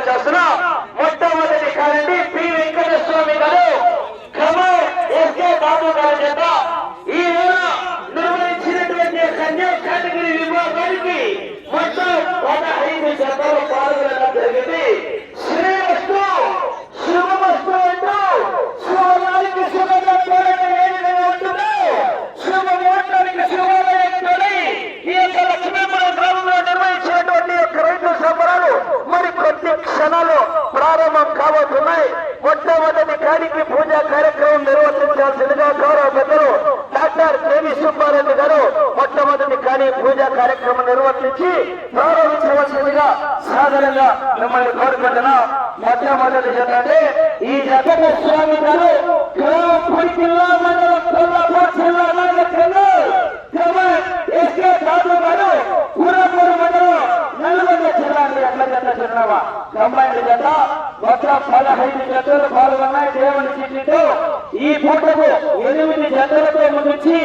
జత చేస్తున్నా. మొట్టమొదటి కారణి పి వెంకటేశ్వర స్వామి గారు. ఖమ్మం ఎస్కే బాబు గారి చేత ఈ నెల నిర్వహించినటువంటి కన్యా కేటగిరీ విభాగానికి మొత్తం పదహైదు శాతం క్షణాలు ప్రారంభం కాబోతున్నాయి. మొట్టమొదటి కాడికి పూజా కార్యక్రమం నిర్వర్తించాల్సిందిగా గౌరవ పెద్దలు డాక్టర్ కేవీ సుబ్బారెడ్డి గారు మొట్టమొదటి కాని పూజా కార్యక్రమం నిర్వర్తించి ప్రారంభించవలసిందిగా సాధారణంగా మిమ్మల్ని కోరుకుంటున్నాం. మొట్టమొదటి జత ఈ జగన్ స్వామి గారు చిరునామా జత మొత్తం పదహైదు జతలు పాల్గొన్నాయి. దేవుని చిట్టితో ఈ పూటకు ఎనిమిది జతలతో ముగించి